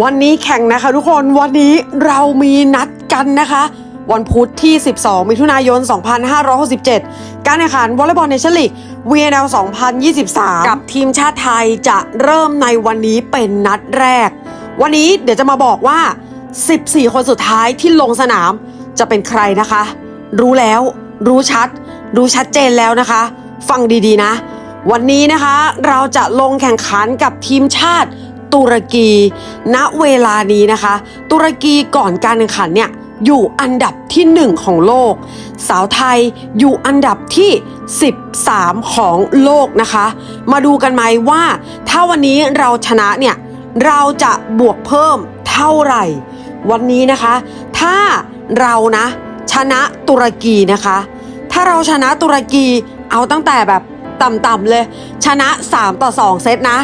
วันนี้แข่งนะคะทุกคนวันนี้เรามีนัดกันนะคะ วันพุธที่ 12 มิถุนายน 2567 การแข่งขันวอลเลย์บอลเนชั่นลีก VNL 2023 กับทีมชาติไทยจะเริ่มในวันนี้เป็นนัดแรก วันนี้เดี๋ยวจะมาบอกว่า 14 คนสุดท้ายที่ลงสนามจะเป็นใครนะคะ รู้แล้ว รู้ชัด รู้ชัดเจนแล้วนะคะ ฟังดีๆนะ วันนี้นะคะเราจะลงแข่งขันกับทีมชาติ ตุรกี ณเวลานี้นะคะ ตุรกีก่อนการแข่งขันเนี่ยอยู่อันดับที่ 1 ของโลก สาวไทยอยู่อันดับที่ 13 ของโลกนะคะ มาดูกันไหมว่า ถ้าวันนี้เราชนะเนี่ยเราจะบวกเพิ่มเท่าไหร่ วันนี้นะคะ ถ้าเรานะชนะตุรกีนะคะ ถ้าเราชนะตุรกีเอาตั้งแต่แบบต่ำๆเลย ชนะ 3 ต่อ 2 เซตนะ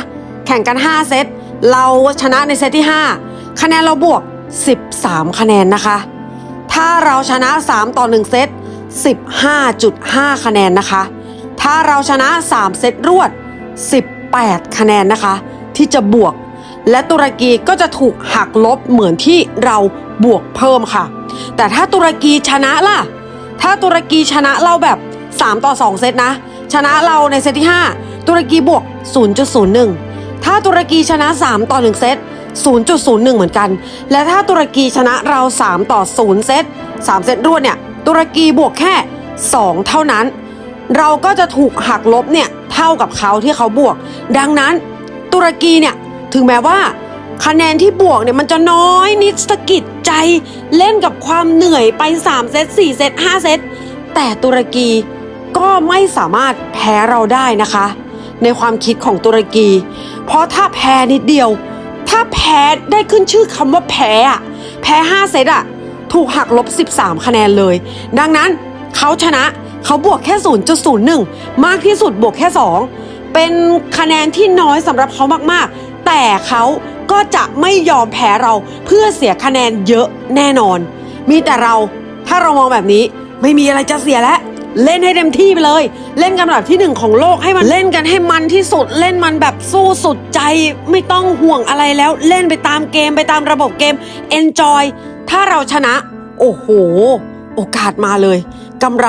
แข่งกัน 5 เซต เราชนะในเซตที่ 5 คะแนนเราบวก 13 คะแนนนะคะ ถ้าเราชนะ 3 ต่อ 1 เซต 15.5 คะแนนนะคะ ถ้าเราชนะ 3 เซตรวด 18 คะแนนนะคะ ที่จะบวก และตุรกีก็จะถูกหักลบเหมือนที่เราบวกเพิ่มค่ะ แต่ถ้าตุรกีชนะล่ะ ถ้าตุรกีชนะเราแบบ 3 ต่อ 2 เซตนะ ชนะเราในเซตที่ 5 ตุรกีบวก 0.01 ถ้าตุรกีชนะ 3 ต่อ 1 เซต 0.01 เหมือนกัน และถ้าตุรกีชนะเรา 3 ต่อ 0 เซต 3 เซตรวดเนี่ย ตุรกีบวกแค่ 2 เท่านั้น เราก็จะถูกหักลบเนี่ยเท่ากับเขาที่เขาบวก ดังนั้นตุรกีเนี่ยถึงแม้ว่าคะแนนที่บวกเนี่ยมันจะน้อยนิดสะกิดใจเล่นกับความเหนื่อยไป 3 เซต 4 เซต 5 เซต แต่ตุรกีก็ไม่สามารถแพ้เราได้นะคะ ในความคิดของตุรกี เพราะถ้าแพ้นิดเดียว ถ้าแพ้ได้ขึ้นชื่อคำว่าแพ้อะแพ้5เซตอะถูกหักลบ 13 คะแนนเลย ดังนั้นเขาชนะเขาบวกแค่ 0.01 มากที่สุดบวกแค่ 2 เป็นคะแนนที่น้อยสำหรับเขามากๆ แต่เขาก็จะไม่ยอมแพ้เราเพื่อเสียคะแนนเยอะแน่นอน มีแต่เราถ้าเรามองแบบนี้ไม่มีอะไรจะเสียแล้ว เล่นให้เต็มที่ไปเลย เล่นกันแบบที่หนึ่งของโลกให้มันเล่นกันให้มันที่สุด เล่นมันแบบสู้สุดใจไม่ต้องห่วงอะไรแล้ว เล่นไปตามเกมไปตามระบบเกม enjoy ถ้าเราชนะ โอ้โห โอกาสมาเลยกำไร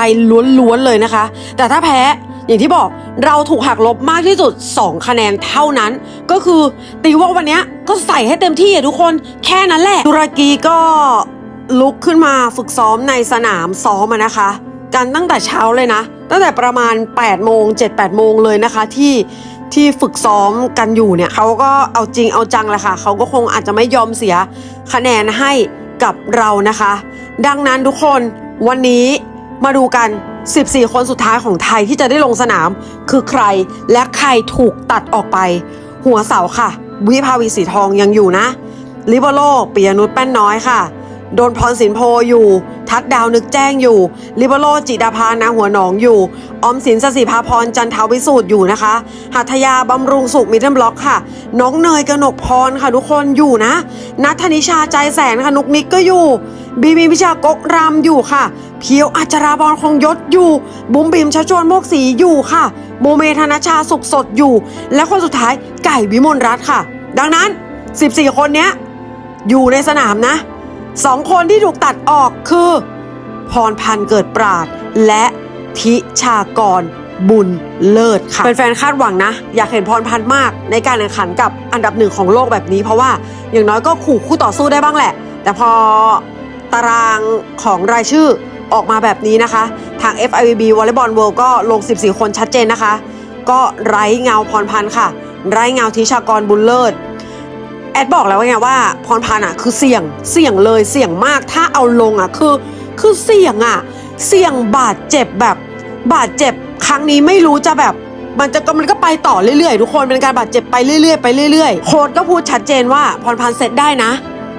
ล้วนๆเลยนะคะ แต่ถ้าแพ้อย่างที่บอกเราถูกหักลบมากที่สุด 2 คะแนนเท่านั้น ก็คือตีว่าวันนี้ก็ใส่ให้เต็มที่อะทุกคนแค่นั้นแหละตุรกีก็ลุกขึ้นมาฝึกซ้อมในสนามซ้อมนะคะ กันตั้งแต่เช้าเลยนะ ตั้งแต่ประมาณ8โมง7-8โมงเลยนะคะที่ที่ฝึกซ้อมกันอยู่เนี่ยเขาก็เอาจริงเอาจังแหละค่ะเขาก็คงอาจจะไม่ยอมเสียคะแนนให้กับเรานะคะ ดังนั้นทุกคนวันนี้มาดูกัน 14 คนสุดท้ายของไทยที่จะได้ลงสนาม คือใครและใครถูกตัดออกไป หัวเสาค่ะ วิภาวีสีทองยังอยู่นะ ลิเบโรปิยนุชแป้นน้อยค่ะ โดนพรสินโพอยู่ ทัดดาวนึกแจ้งอยู่ ลิเบโรจิดาพานาหัวหนองอยู่ออมสินสศิภาพรจันทาวิสูตรอยู่นะคะ หัตยาบำรุงสุขมิดเดิลบล็อกค่ะ น้องเนยกนกพรค่ะทุกคนอยู่นะ นัทธนิชาใจแสนค่ะนุกนิกก็อยู่ บีมีพิชากกรำอยู่ค่ะ เพียวอัจราบอลคงยศอยู่ บุ๋มบิมชะชวนโมกศีอยู่ค่ะ โมเมธนชาสุขสดอยู่ และคนสุดท้ายไก่วิมลรัตน์ค่ะ ดังนั้น 14 คนเนี้ยอยู่ในสนามนะ สองคนที่ถูกตัดออกคือ พรพันธ์เกิดปราดและทิชากรบุญเลิศค่ะเป็นแฟนๆคาดหวังนะ อยากเห็นพรพันธ์มากในการแข่งขันกับอันดับหนึ่งของโลกแบบนี้ เพราะว่าอย่างน้อยก็ขู่คู่ต่อสู้ได้บ้างแหละ แต่พอตารางของรายชื่อออกมาแบบนี้นะคะ ทาง FIVB Volleyball World ก็ลง 14 คนชัดเจนนะคะ ก็ไร้เงาพรพันธ์ค่ะ ไร้เงาทิชากรบุญเลิศ แอดบอกแล้วไงว่าพรพันธ์อะคือเสี่ยงเสี่ยงเลยเสี่ยงมากถ้าเอาลงอะคือคือเสี่ยงอะ เสี่ยงบาดเจ็บแบบบาดเจ็บครั้งนี้ไม่รู้จะแบบมันจะก็มันก็ไปต่อเรื่อยๆ ทุกคนเป็นการบาดเจ็บไปเรื่อยๆไปเรื่อยๆ โค้ดก็พูดชัดเจนว่าพรพันธ์เสร็จได้นะ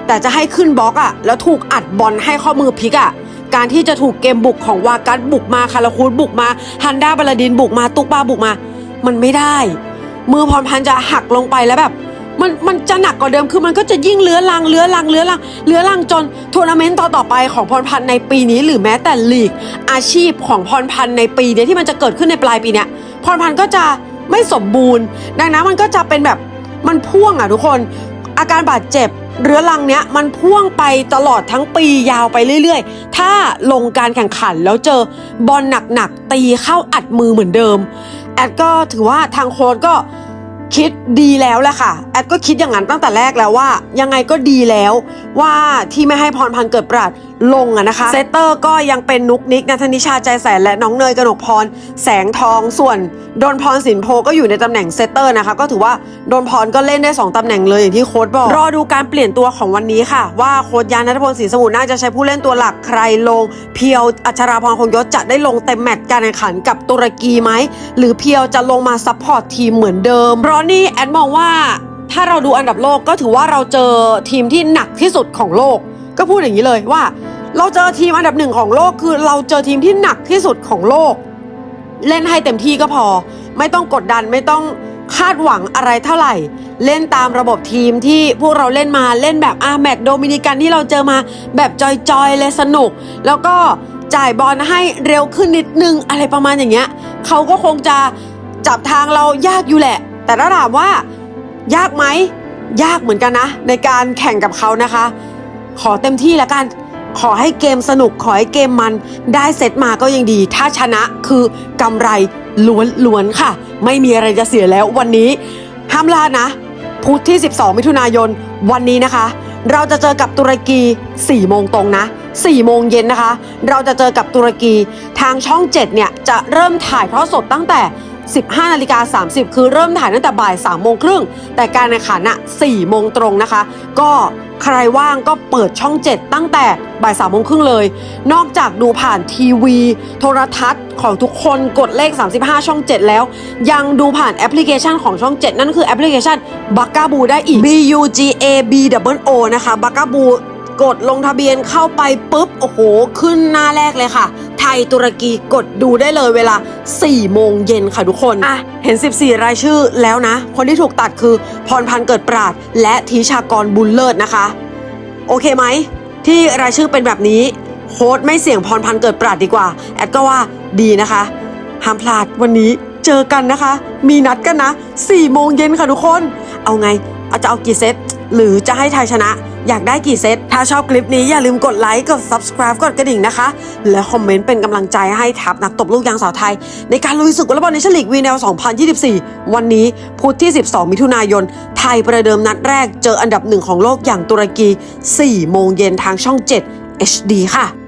แต่จะให้ขึ้นบล็อกอะแล้วถูกอัดบอลให้ข้อมือพลิกอะการที่จะถูกเกมบุกของวากัสบุกมาคาราคูดบุกมาฮันด้าบาลาดินบุกมาตุกบาบุกมา มันไม่ได้ มือพรพันธ์จะหักลงไปแล้วแบบ มันมันจะหนักกว่าเดิมคือมันก็จะยิ่งเลื้อรังเลื้อรังเลื้อรังเลื้อรังจนทัวร์นาเมนต์ต่อต่อไปของพรพันธ์ในปีนี้ หรือแม้แต่ลีก อาชีพของพรพันธ์ในปีเนี้ยที่มันจะเกิดขึ้นในปลายปีเนี้ยพรพันธ์ก็จะไม่สมบูรณ์ ดังนั้นมันก็จะเป็นแบบมันพ่วงอะทุกคน อาการบาดเจ็บเรื้อรังเนี้ยมันพ่วงไปตลอดทั้งปียาวไปเรื่อย ๆ ถ้าลงการแข่งขันแล้วเจอบอลหนักๆตีเข้าอัดมือเหมือนเดิม แอดก็ถือว่าทางโค้ชก็ คิดดีแล้วแหละค่ะ แอดก็คิดอย่างนั้นตั้งแต่แรกแล้วว่า ยังไงก็ดีแล้วว่าที่ไม่ให้พรพันเกิดปราดลงอะนะคะ เซตเตอร์ก็ยังเป็นนุกนิกนัทนิชาใจแสนและน้องเนยกนกพร แสงทองส่วนโดนพรสินโพก็อยู่ในตำแหน่งเซตเตอร์นะคะ ก็ถือว่าโดนพรก็เล่นได้ 2ตำแหน่งเลยอย่างที่โค้ชบอก รอดูการเปลี่ยนตัวของวันนี้ค่ะ ว่าโค้ชยานนัทพลศรีสมุทรน่าจะใช้ผู้เล่นตัวหลักใครลง เพียวอัชราพรคงยศจะได้ลงเต็มแมตช์การแข่งขันกับตุรกีไหมหรือเพียวจะลงมาซัพพอร์ตทีมเหมือนเดิมราะนี่แอดมองว่าถ้าเราดูอันดับโลกก็ถือว่าเราเจอทีมที่หนักที่สุดของโลก ก็พูดอย่างนี้เลยว่า เราเจอทีมอันดับหนึ่งของโลกคือเราเจอทีมที่หนักที่สุดของโลก เล่นให้เต็มที่ก็พอ ไม่ต้องกดดันไม่ต้องคาดหวังอะไรเท่าไหร่ เล่นตามระบบทีมที่พวกเราเล่นมาเล่นแบบอาแมตช์โดมินิกันที่เราเจอมาแบบจอยๆเลยสนุก แล้วก็จ่ายบอลให้เร็วขึ้นนิดนึงอะไรประมาณอย่างเงี้ยเขาก็คงจะจับทางเรายากอยู่แหละ แต่ถ้าถามว่ายากไหมยากเหมือนกันนะ ในการแข่งกับเขานะคะ ขอเต็มที่แล้วกัน ขอให้เกมสนุกขอให้เกมมันได้เซตมาก็ยังดี ถ้าชนะคือกำไรล้วนๆค่ะ ไม่มีอะไรจะเสียแล้ววันนี้ ห้ามพลาดนะ พุธที่ 12 มิถุนายนวันนี้นะคะ เราจะเจอกับตุรกี 4 โมงตรงนะ 4 โมงเย็นนะคะ เราจะเจอกับตุรกีทางช่อง 7 เนี่ยจะเริ่มถ่ายทอดสดตั้งแต่ 15นาฬิกา30 คือเริ่มถ่ายตั้งแต่บ่าย3โมงครึ่งแต่การแข่งขันอะ4โมงตรงนะคะ ก็ใครว่างก็เปิดช่อง 7 ตั้งแต่บ่าย3โมงครึ่งเลย นอกจากดูผ่านทีวี โทรทัศน์ของทุกคนกดเลข 35 ช่อง 7 แล้ว ยังดูผ่านแอปพลิเคชันของช่อง 7 นั่นคือแอปพลิเคชัน b u g a b o ได้อีก B U G A B O O นะคะ b u g a b o กดลงทะเบียนเข้าไปปุ๊บ โอ้โห ขึ้นหน้าแรกเลยค่ะ ไทยตุรกีกดดูได้เลยเวลา 4 โมงเย็นค่ะทุกคน อะ เห็น 14 รายชื่อแล้วนะ คนที่ถูกตัดคือพรพันธ์เกิดปราด และทีชากรบุญเลิศนะคะ โอเคไหม ที่รายชื่อเป็นแบบนี้โค้ดไม่เสี่ยงพรพันธ์เกิดปราดดีกว่า แอดก็ว่าดีนะคะห้ามพลาดวันนี้เจอกันนะคะ มีนัดกันนะ4โมงเย็นค่ะทุกคน เอาไง เอาจะเอากี่เซต หรือจะให้ไทยชนะ อยากได้กี่เซต ถ้าชอบคลิปนี้อย่าลืมกดไลค์กด subscribe กดกระดิ่งนะคะ และคอมเมนต์เป็นกำลังใจให้ทัพนักตบลูกยางสาวไทย ในการลุยศึกวอลเลย์บอลในชลีกวีแนล 2024 วันนี้พุธที่ 12 มิถุนายน ไทยประเดิมนัดแรกเจออันดับหนึ่งของโลกอย่างตุรกี 4 โมงเย็นทางช่อง 7 HD ค่ะ